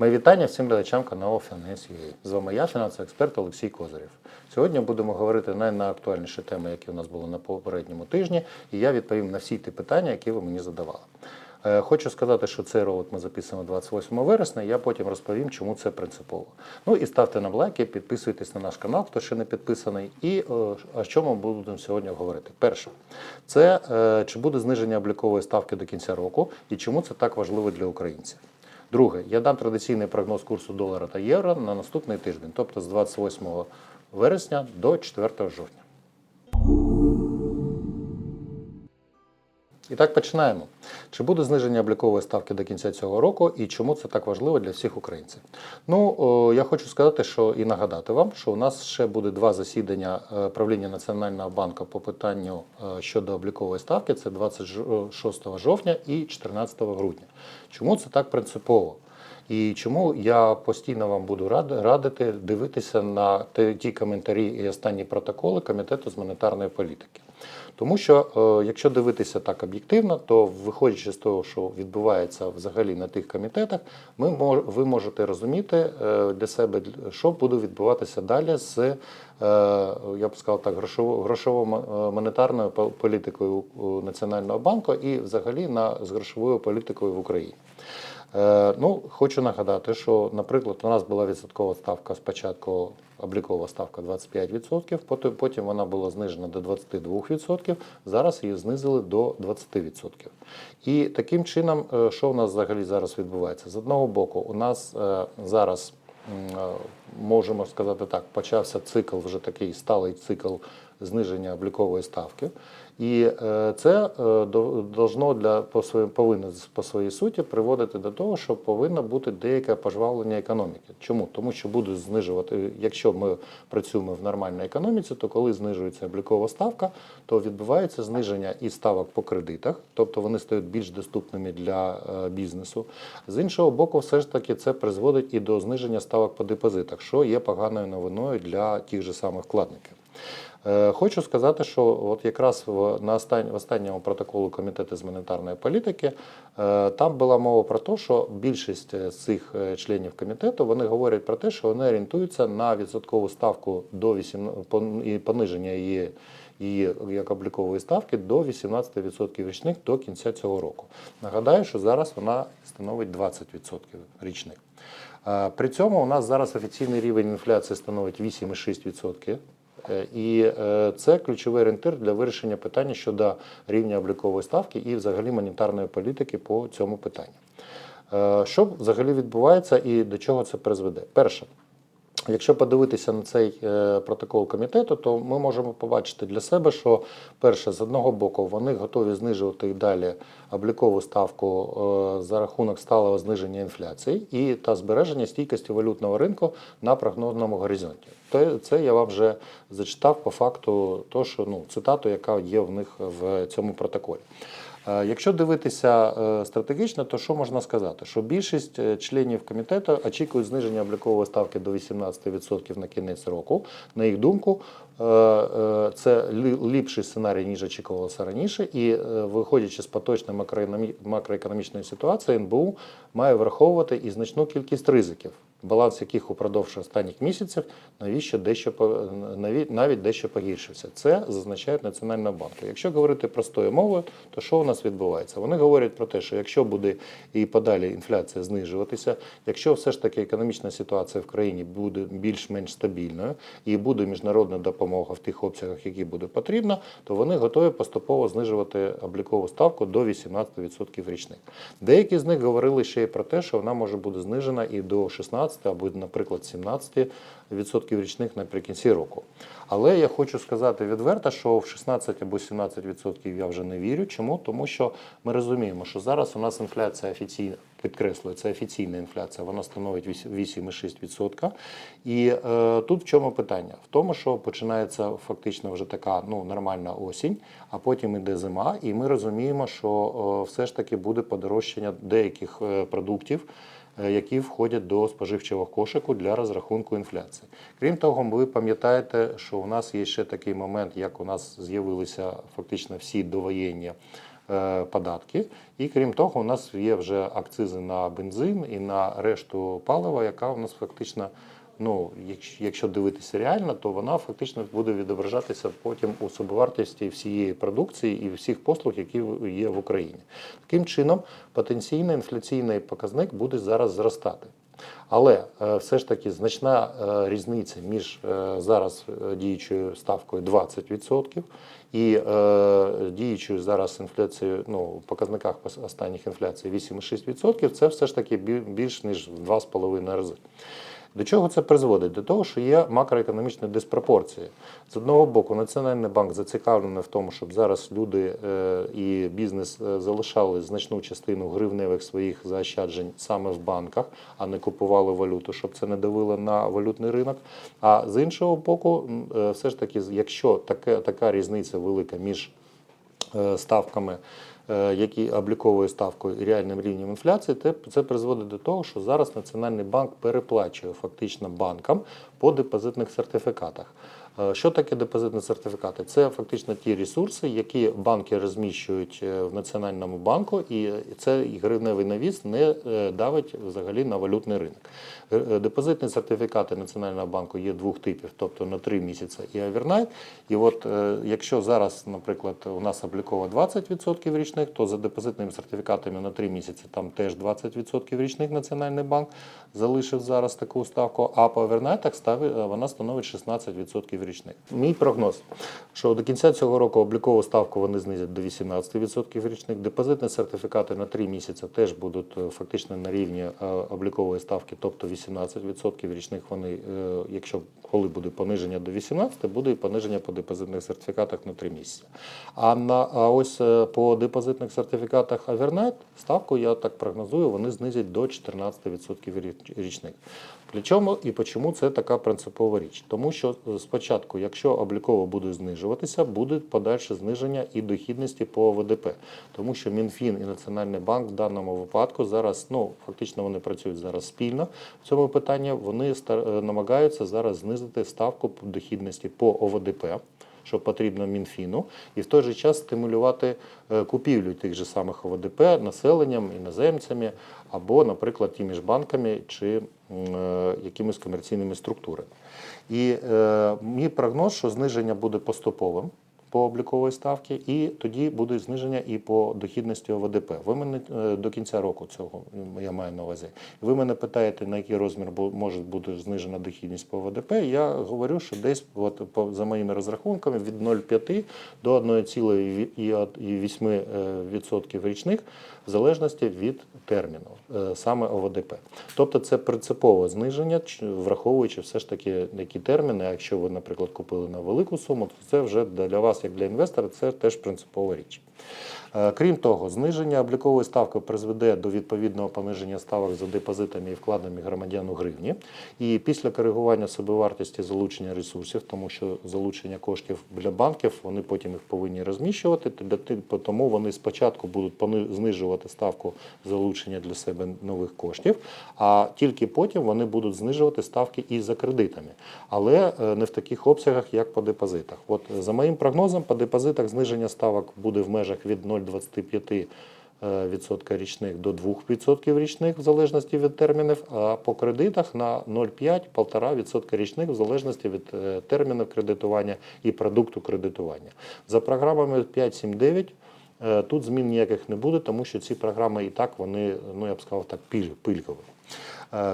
Мої вітання всім глядачам каналу Finance.ua. З вами я, фінансовий експерт Олексій Козирєв. Сьогодні будемо говорити на найактуальніші теми, які у нас були на попередньому тижні, і я відповім на всі ті питання, які ви мені задавали. Е, Хочу сказати, що цей ролик ми записуємо 28 вересня. Я потім розповім, чому це принципово. Ну і ставте нам лайки, підписуйтесь на наш канал, хто ще не підписаний. І е, о чому ми будемо сьогодні говорити? Перше, це е, чи буде зниження облікової ставки до кінця року, і чому це так важливо для українців. Друге, я дам традиційний прогноз курсу долара та євро на наступний тиждень, тобто з 28 вересня до 4 жовтня. І так починаємо. Чи буде зниження облікової ставки до кінця цього року і чому це так важливо для всіх українців? Ну, я хочу сказати, що і нагадати вам, що у нас ще буде два засідання е, правління Національного банку по питанню е, щодо облікової ставки. Це 26 жовтня і 14 грудня. Чому це так принципово? І чому я постійно вам буду рад- радити дивитися на ті коментарі і останні протоколи Комітету з монетарної політики. Тому що е, якщо дивитися так об'єктивно, то виходячи з того, що відбувається взагалі на тих комітетах, ми ви можете розуміти е, для себе, що буде відбуватися далі з, е, я б сказав так, грошово, грошово-монетарною політикою Національного банку і взагалі на, з грошовою політикою в Україні. Е, Ну, хочу нагадати, що, наприклад, у нас була відсоткова ставка спочатку облікова ставка 25%, потім- потім вона була знижена до 22%, зараз її знизили до 20%. І таким чином, е, що у нас взагалі зараз відбувається? З одного боку, у нас е, зараз можемо сказати так, почався цикл, вже такий сталий цикл зниження облікової ставки. І е, це е, до- должно для по своїй повинно по своїй суті приводити до того, що повинно бути деяке пожвавлення економіки. Чому? Тому що будуть знижувати, якщо ми працюємо в нормальній економіці, то коли знижується облікова ставка, то відбувається зниження і ставок по кредитах, тобто вони стають більш доступними для е, бізнесу. З іншого боку, все ж таки це призводить і до зниження ставок по депозитах, що є поганою новиною для тих же самих вкладників. Е, Хочу сказати, що от якраз в, на остань, в останньому протоколу Комітету з монетарної політики е, там була мова про те, що більшість е, цих членів комітету вони говорять про те, що вони орієнтуються на відсоткову ставку до 8, і пониження її, її як облікової ставки до 18% річних до кінця цього року. Нагадаю, що зараз вона становить 20% річних. При цьому у нас зараз офіційний рівень інфляції становить 8,6%. Е, І е, це ключовий орієнтир для вирішення питання щодо рівня облікової ставки і взагалі монетарної політики по цьому питанню. Е, Що взагалі відбувається і до чого це призведе? Перше, Якщо подивитися на цей е, протокол комітету, то ми можемо побачити для себе, що перше, з одного боку, вони готові знижувати і далі облікову ставку е, за рахунок сталого зниження інфляції і та збереження стійкості валютного ринку на прогнозному горизонті. То це я вам вже зачитав по факту того, що ну цитату, яка є в них в цьому протоколі. Е, Якщо дивитися е, стратегічно, то що можна сказати? Що більшість е, членів комітету очікують зниження облікової ставки до 18% на кінець року. На їх думку, це лі- ліпший сценарій, ніж очікувалося раніше. І виходячи з поточної макроекономі- макроекономічної ситуації, НБУ має враховувати і значну кількість ризиків. Баланс яких упродовж останніх місяців навіщо дещо навіть дещо погіршився. Це зазначають Національного банку. Якщо говорити простою мовою, то що у нас відбувається? Вони говорять про те, що якщо буде і подалі інфляція знижуватися, якщо все ж таки економічна ситуація в країні буде більш-менш стабільною і буде міжнародна допомога в тих обсягах, які буде потрібно, то вони готові поступово знижувати облікову ставку до 18% річних. Деякі з них говорили ще й про те, що вона може бути знижена і до 16 або, наприклад, 17% річних наприкінці року. Але я хочу сказати відверто, що в 16 або 17% я вже не вірю. Чому? Тому що ми розуміємо, що зараз у нас інфляція офіційна. Підкреслюю, це офіційна інфляція, вона становить 8,6%. І е, тут в чому питання? В тому, що починається фактично вже така ну, нормальна осінь, а потім іде зима, і ми розуміємо, що е, все ж таки буде подорожчання деяких е, продуктів, які входять до споживчого кошику для розрахунку інфляції. Крім того, ви пам'ятаєте, що у нас є ще такий момент, як у нас з'явилися фактично всі довоєнні е, податки. І крім того, у нас є вже акцизи на бензин і на решту палива, яка у нас фактично. Ну, якщо, дивитися реально, то вона фактично буде відображатися потім у собівартості всієї продукції і всіх послуг, які є в Україні. Таким чином, потенційний інфляційний показник буде зараз зростати. Але е, все ж таки значна е, різниця між е, зараз діючою ставкою 20% і діючою зараз інфляцією, ну, в показниках останніх інфляцій 8,6%, це все ж таки більш ніж в 2,5 рази. До чого це призводить? До того, що є макроекономічні диспропорції. З одного боку, Національний банк зацікавлений в тому, щоб зараз люди е, і бізнес е, залишали значну частину гривневих своїх заощаджень саме в банках, а не купували валюту, щоб це не давило на валютний ринок. А з іншого боку, е, все ж таки, якщо таке, така різниця велика між ставками, які обліковою ставкою і реальним рівнем інфляції, це призводить до того, що зараз Національний банк переплачує фактично банкам по депозитних сертифікатах. Е, Що таке депозитні сертифікати? Це фактично ті ресурси, які банки розміщують е, в Національному банку, і цей гривневий навіс не е, давить взагалі на валютний ринок. Депозитні сертифікати Національного банку є двох типів, тобто на 3 місяці і овернайт. І от якщо зараз, наприклад, у нас обліково 20% річних, то за депозитними сертифікатами на 3 місяці там теж 20% річних Національний банк залишив зараз таку ставку, а по овернайтах вона становить 16% річних. Мій прогноз, що до кінця цього року облікову ставку вони знизять до 18% річних. Депозитні сертифікати на 3 місяці теж будуть е, фактично на рівні е, облікової ставки, тобто 18% річних вони, е, якщо коли буде пониження до 18%, буде і пониження по депозитних сертифікатах на 3 місяці. А на а ось по депозитних сертифікатах Avernight ставку, я так прогнозую, вони знизять до 14% річних. Для чому і чому це така принципова річ? Тому що е, спочатку, якщо обліково буде знижуватися, буде подальше зниження і дохідності по ВДП. Тому що Мінфін і Національний банк в даному випадку зараз, ну фактично вони працюють зараз спільно в цьому питанні. Вони е, намагаються зараз знизити ставку дохідності по ОВДП. Що потрібно Мінфіну, і в той же час стимулювати е, купівлю тих же самих ОВДП населенням, іноземцями або, наприклад, тими ж банками чи е, якимись комерційними структурами. І е, мій прогноз, що зниження буде поступовим по облікової ставки, і тоді буде зниження і по дохідності ОВДП. Ви мене е, до кінця року цього я маю на увазі. Ви мене питаєте, на який розмір може бути знижена дохідність по ОВДП. Я говорю, що десь от, по, за моїми розрахунками від 0,5 до 1,8% річних, в залежності від терміну, е, саме ОВДП. Тобто це принципове зниження, враховуючи все ж таки які терміни. А Якщо ви, наприклад, купили на велику суму, то це вже для вас, як для інвестора, це теж принципова річ. Е, Крім того, зниження облікової ставки призведе до відповідного пониження ставок за депозитами і вкладами громадян у гривні. І після коригування собівартості залучення ресурсів, тому що залучення коштів для банків, вони потім їх повинні розміщувати. то для ти- Тому вони спочатку будуть знижувати ставку залучення для себе нових коштів, а тільки потім вони будуть знижувати ставки і за кредитами, але е, не в таких обсягах, як по депозитах. От за моїм прогнозом, по депозитах зниження ставок буде в межах від 0,25 е, відсотка річних до 2% річних в залежності від термінів, а по кредитах на 0,5-1,5% річних в залежності від е, термінів кредитування і продукту кредитування. За програмами 5.7.9 е, тут змін ніяких не буде, тому що ці програми і так вони, ну я б сказав так, пилькові.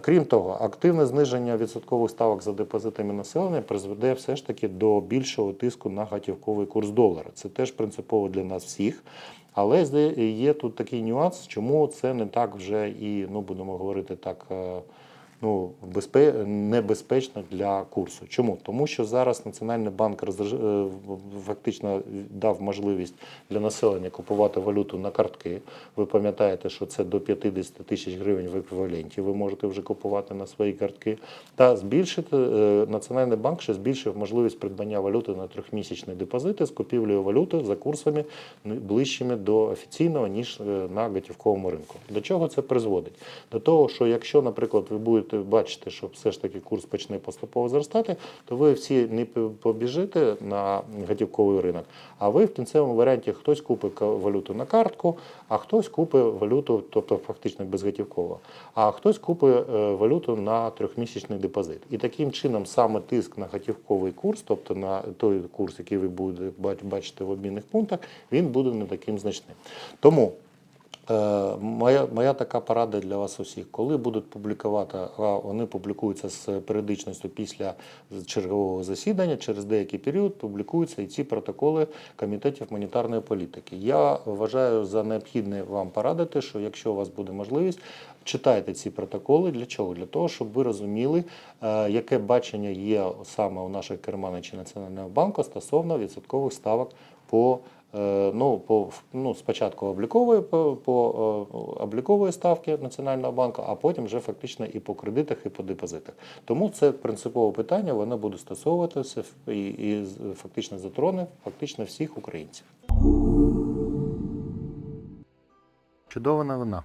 Крім того, активне зниження відсоткових ставок за депозитами населення призведе все ж таки до більшого тиску на готівковий курс долара. Це теж принципово для нас всіх. Але є тут такий нюанс, чому це не так вже і ну будемо говорити так. Ну, безпе... небезпечно для курсу. Чому? Тому що зараз Національний банк роздерж... е, фактично дав можливість для населення купувати валюту на картки. Ви пам'ятаєте, що це до 50 тисяч гривень в еквіваленті ви можете вже купувати на свої картки. Та збільшити е, Національний банк ще збільшив можливість придбання валюти на трьохмісячні депозити з купівлею валюти за курсами ближчими до офіційного, ніж е, на готівковому ринку. До чого це призводить? До того, що якщо, наприклад, ви будете будете бачити, що все ж таки курс почне поступово зростати, то ви всі не побіжите на готівковий ринок, а ви в кінцевому варіанті хтось купить валюту на картку, а хтось купить валюту, тобто фактично безготівково, а хтось купить е, валюту на трьохмісячний депозит. І таким чином саме тиск на готівковий курс, тобто на той курс, який ви будете бачити в обмінних пунктах, він буде не таким значним. Тому Моя, моя така порада для вас усіх. Коли будуть публікувати, а вони публікуються з періодичністю після чергового засідання, через деякий період публікуються і ці протоколи комітетів монетарної політики. Я вважаю за необхідне вам порадити, що якщо у вас буде можливість, читайте ці протоколи. Для чого? Для того, щоб ви розуміли, е, яке бачення є саме у наших керманичів Національного банку стосовно відсоткових ставок по Е, Ну, по ну, спочатку облікової по, по е, облікової ставки Національного банку, а потім вже фактично і по кредитах, і по депозитах. Тому це принципове питання, воно буде стосовуватися і, і фактично затроне фактично всіх українців. Чудова новина.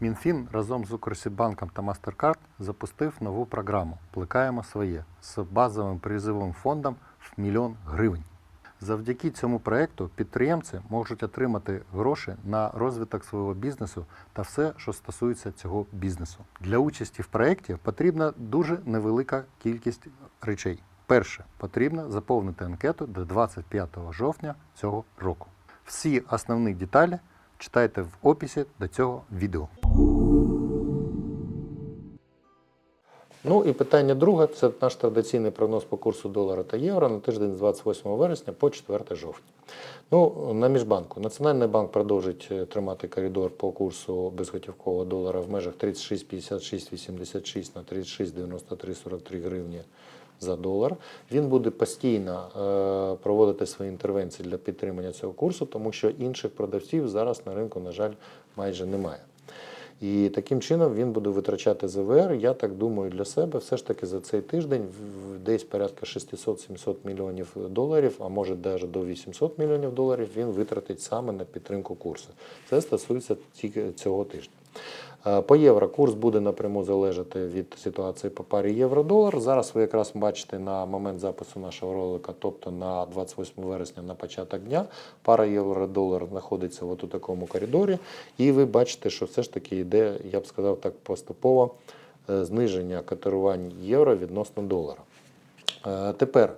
Мінфін разом з Укрсібанком та MasterCard запустив нову програму Плекаємо своє з базовим призовим фондом в мільйон гривень. Завдяки цьому проекту підприємці можуть отримати гроші на розвиток свого бізнесу та все, що стосується цього бізнесу. Для участі в проєкті потрібна дуже невелика кількість речей. Перше, потрібно заповнити анкету до 25 жовтня цього року. Всі основні деталі читайте в описі до цього відео. Ну і питання друге це наш традиційний прогноз по курсу долара та євро на тиждень з 28 вересня по 4 жовтня. Ну, на міжбанку. Національний банк продовжить е, тримати коридор по курсу безготівкового долара в межах 36,56,86 на 36,93,43 гривні за долар. Він буде постійно е, проводити свої інтервенції для підтримання цього курсу, тому що інших продавців зараз на ринку, на жаль, майже немає. І таким чином він буде витрачати ЗВР. Я так думаю, для себе все ж таки за цей тиждень десь порядка 600-700 мільйонів доларів, а може навіть до 800 мільйонів доларів він витратить саме на підтримку курсу. Це стосується тільки цього тижня. Е, По євро курс буде напряму залежати від ситуації по парі євро-долар. Зараз ви якраз бачите на момент запису нашого ролика, тобто на 28 вересня на початок дня, пара євро-долар знаходиться у такому коридорі, і ви бачите, що все ж таки йде, я б сказав так, поступово е, зниження котирувань євро відносно долара. Е, Тепер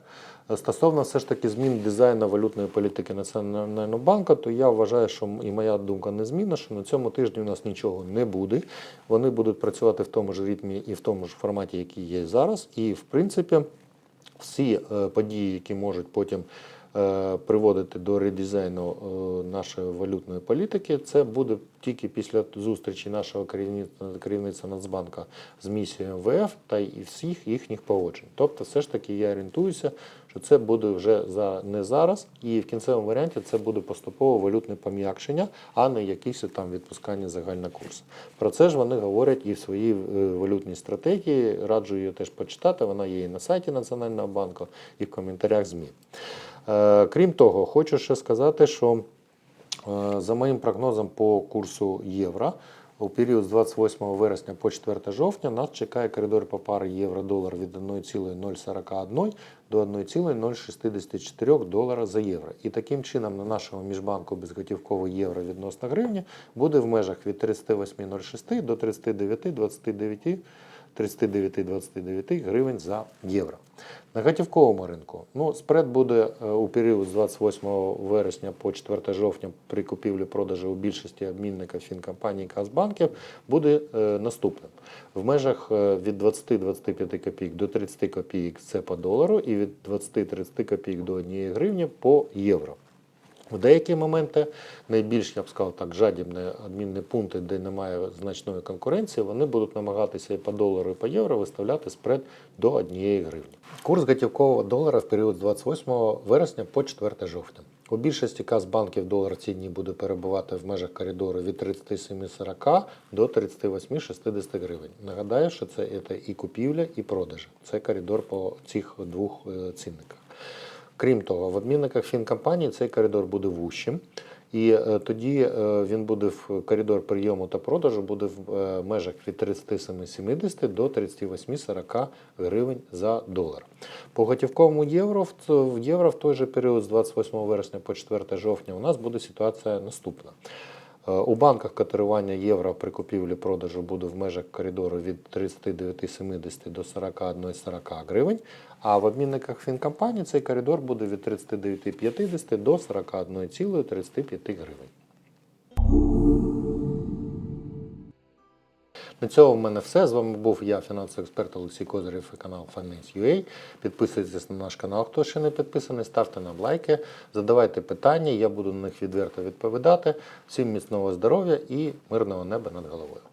стосовно все ж таки змін дизайну валютної політики Національного банку, то я вважаю, що і моя думка незмінна, що на цьому тижні у нас нічого не буде. Вони будуть працювати в тому ж ритмі і в тому ж форматі, який є зараз. І в принципі, всі е, події, які можуть потім е, приводити до редизайну е, нашої валютної політики, це буде тільки після зустрічі нашого керівництва, Нацбанка з місією МВФ та і всіх їхніх погоджень. Тобто, все ж таки я орієнтуюся, що це буде вже за не зараз, і в кінцевому варіанті це буде поступово валютне пом'якшення, а не якісь там відпускання загального курсу. Про це ж вони говорять і в своїй е, валютній стратегії. Раджу її теж почитати. Вона є і на сайті Національного банку, і в коментарях ЗМІ. Е, Крім того, хочу ще сказати, що Е, За моїм прогнозом по курсу євро, у період з 28 вересня по 4 жовтня нас чекає коридор по парі євро-долар від 1,041 до 1,064 долара за євро. І таким чином на нашому міжбанку безготівковий євро відносно гривні буде в межах від 38,06 до 39,29 39,29 гривень за євро. На готівковому ринку ну, спред буде е, у період з 28 вересня по 4 жовтня при купівлі-продажі у більшості обмінників фінкомпаній Казбанків буде е, наступним. В межах е, від 20-25 копійок до 30 копійок це по долару і від 20-30 копійок до 1 гривні по євро. В деякі моменти найбільш, я б сказав так, жадібні адмінні пункти, де немає значної конкуренції, вони будуть намагатися і по долару, і по євро виставляти спред до 1 гривні. Курс готівкового долара в період з 28 вересня по 4 жовтня. У більшості Казбанків долар в ці дні буде перебувати в межах коридору від 37,40 до 38,60 гривень. Нагадаю, що це, це і купівля, і продажа. Це коридор по цих двох е, цінниках. Крім того, в обмінниках фінкомпанії цей коридор буде вущим. І е, тоді е, він буде в коридор прийому та продажу буде в е, межах від 37,70 до 38,40 гривень за долар. По готівковому євро в євро в той же період з 28 вересня по 4 жовтня у нас буде ситуація наступна. Е, У банках котирування євро при купівлі-продажу буде в межах коридору від 39,70 до 41,40 гривень, а в обмінниках фінкомпанії цей коридор буде від 39,50 до 41,35 гривень. На цьому в мене все. З вами був я, фінансовий експерт Олексій Козирів і канал Finance.ua. Підписуйтесь на наш канал, хто ще не підписаний, ставте нам лайки, задавайте питання, я буду на них відверто відповідати. Всім міцного здоров'я і мирного неба над головою.